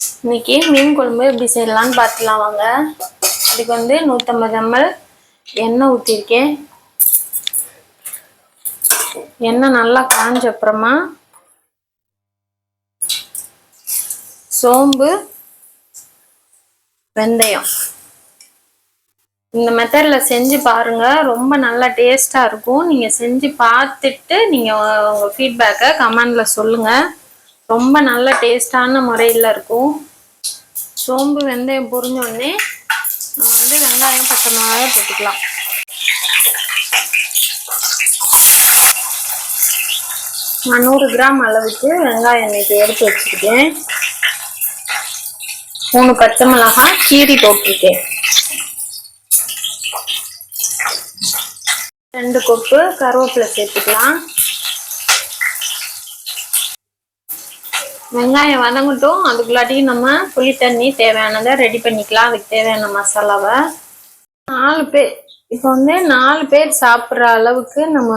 இன்னைக்கு மீன் குழம்பு எப்படி செய்யலாம்னு பார்த்துலாம் வாங்க. அதுக்கு வந்து நூற்றம்பது எம்எல் எண்ணெய் ஊற்றிருக்கேன் எண்ணெய் நல்லா காஞ்ச அப்புறமா சோம்பு வெந்தயம். இந்த மெத்தடில் செஞ்சு பாருங்க. ரொம்ப நல்லா டேஸ்ட்டாக இருக்கும். நீங்கள் செஞ்சு பார்த்துட்டு நீங்கள் உங்கள் ஃபீட்பேக்கை கமெண்டில் சொல்லுங்கள் ரொம்ப நல்ல டேஸ்டான முறையில் இருக்கும். சோம்பு வெந்தயம் பொரிஞ்ச உடனே நம்ம வந்து வெங்காயம் பச்சை மிளகாய் போட்டுக்கலாம். நான் நூறு கிராம் அளவுக்கு வெங்காயம் இன்னைக்கு எடுத்து வச்சுருக்கேன். மூணு பச்சை மிளகாய் கீரி போட்டிருக்கேன். ரெண்டு கொப்பு கருவேப்பிலை சேர்த்துக்கலாம். வெங்காயம் வதங்கட்டும். அதுக்குள்ளாட்டி நம்ம புளி தண்ணி தேவையானதை ரெடி பண்ணிக்கலாம். அதுக்கு தேவையான மசாலாவை. நாலு பேர். இப்போ வந்து நாலு பேர் சாப்பிட்ற அளவுக்கு நம்ம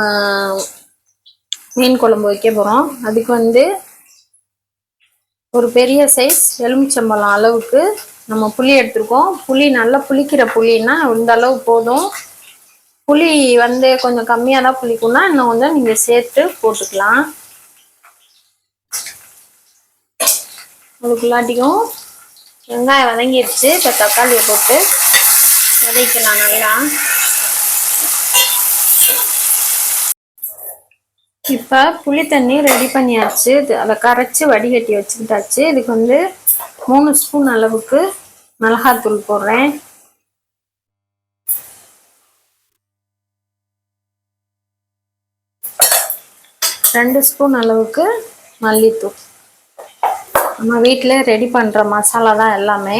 மீன் குழம்பு வைக்க போகிறோம் அதுக்கு வந்து ஒரு பெரிய சைஸ் எலுமிச்சம்பழம் அளவுக்கு நம்ம புளி எடுத்துருக்கோம். புளி நல்லா புளிக்கிற புளின்னா இந்த அளவு போதும். புளி வந்து கொஞ்சம் கம்மியாக தான் புளிக்கும்னா இன்னும் கொஞ்சம் நீங்கள் சேர்த்து போட்டுக்கலாம். அதுக்குள்ளாட்டியும் வெங்காயம் வதங்கிடுச்சு இப்போ தக்காளியை போட்டு வதக்கலாம் நல்லா. இப்போ புளி தண்ணி ரெடி பண்ணியாச்சு. இது அதை கரைச்சி வடிகட்டி வச்சுக்கிட்டாச்சு. இதுக்கு வந்து மூணு ஸ்பூன் அளவுக்கு மிளகாத்தூள் போடுறேன். ரெண்டு ஸ்பூன் அளவுக்கு மல்லித்தூள். நம்ம வீட்டில் ரெடி பண்ணுற மசாலா தான் எல்லாமே.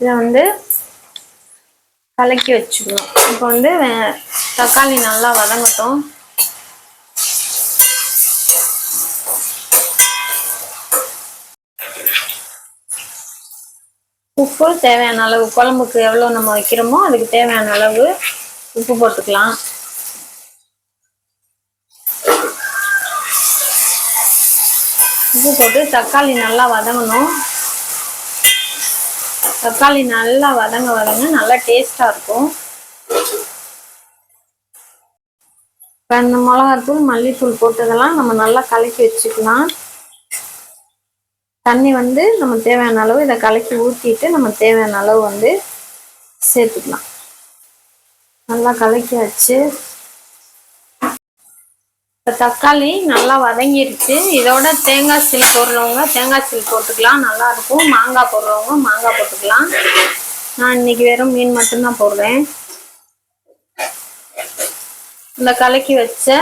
இதை வந்து கலக்கி வச்சுக்கணும். இப்போ வந்து தக்காளி நல்லா வதங்கட்டும். உப்பு தேவையான அளவு குழம்புக்கு எவ்வளோ நம்ம வைக்கிறோமோ அதுக்கு தேவையான அளவு உப்பு போட்டுக்கலாம். உப்பு போட்டு தக்காளி நல்லா வதங்கணும். தக்காளி நல்லா வதங்க வதங்க நல்லா டேஸ்டாக இருக்கும். இப்போ இந்த மிளகாத்தூள் மல்லித்தூள் போட்டதெல்லாம் நம்ம நல்லா கலக்கி வச்சுக்கலாம். தண்ணி வந்து நம்ம தேவையான அளவு இதை கலக்கி ஊற்றிட்டு நம்ம தேவையான அளவு வந்து சேர்த்துக்கலாம். நல்லா கலக்கி வச்சு இப்போ தக்காளி நல்லா வதங்கிருச்சு. இதோட தேங்காய் சில் போடுறவங்க தேங்காய் சில் போட்டுக்கலாம். நல்லாயிருக்கும் மாங்காய் போடுறவங்க மாங்காய் போட்டுக்கலாம். நான் இன்னைக்கு வெறும் மீன் மட்டும்தான் போடுறேன். இந்த கலக்கி வச்ச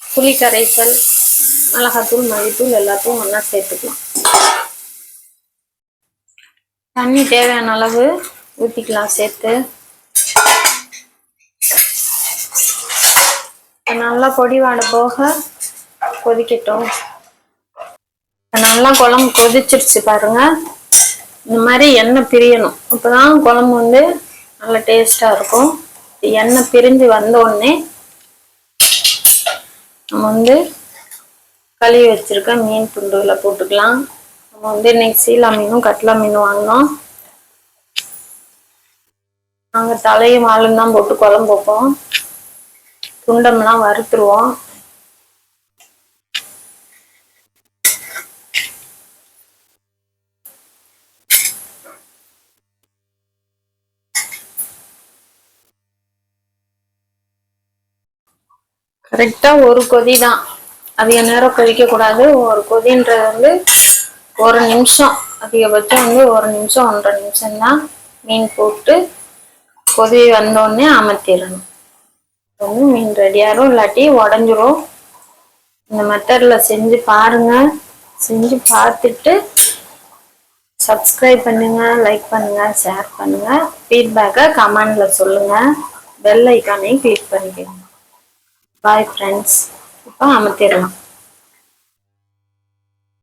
புளி கரைசல் மிளகாத்தூள் மல்லித்தூள் எல்லாத்தையும் ஒன்றா சேர்த்துக்கலாம். தண்ணி தேவையான அளவு ஊற்றிக்கலாம் சேர்த்து. நல்லா பொடி வாட போக கொதிக்கட்டும். நல்லா குழம்பு கொதிச்சிருச்சு பாருங்க. இந்த மாதிரி எண்ணெய் பிரியணும். அப்போதான் குழம்பு வந்து நல்லா டேஸ்டாக இருக்கும். எண்ணெய் பிரிஞ்சு வந்த உடனே நம்ம வந்து கழுவி வச்சிருக்க மீன் துண்டுகளை போட்டுக்கலாம். நம்ம வந்து இன்னைக்கு சீலா மீனும் கட்லா மீன் வாங்கினோம். நாங்கள் தலையும் வாழும் தான் போட்டு குழம்பு வைப்போம். துண்டம்லாம் வறுத்துருவோம். கரெக்டாக ஒரு கொதி தான் அதிக நேரம் கொதிக்கக்கூடாது. ஒரு கொதின்றது வந்து ஒரு நிமிஷம். அதிகபட்சம் வந்து ஒரு நிமிஷம் ஒன்றரை நிமிஷம் தான் மீன் போட்டு கொதி வந்தோடனே அமர்த்திடணும். வந்து மீன் ரெடியாகும் இல்லாட்டி உடஞ்சிரும். இந்த மெத்தடில் செஞ்சு பாருங்கள் செஞ்சு பார்த்துட்டு சப்ஸ்கிரைப் பண்ணுங்கள் லைக் பண்ணுங்கள் ஷேர் பண்ணுங்கள் ஃபீட்பேக்கை கமெண்டில் சொல்லுங்கள் பெல் ஐக்கானையும் கிளிக் பண்ணிக்கோங்க. பாய் ஃப்ரெண்ட்ஸ் இப்போ அமர்த்திடலாம்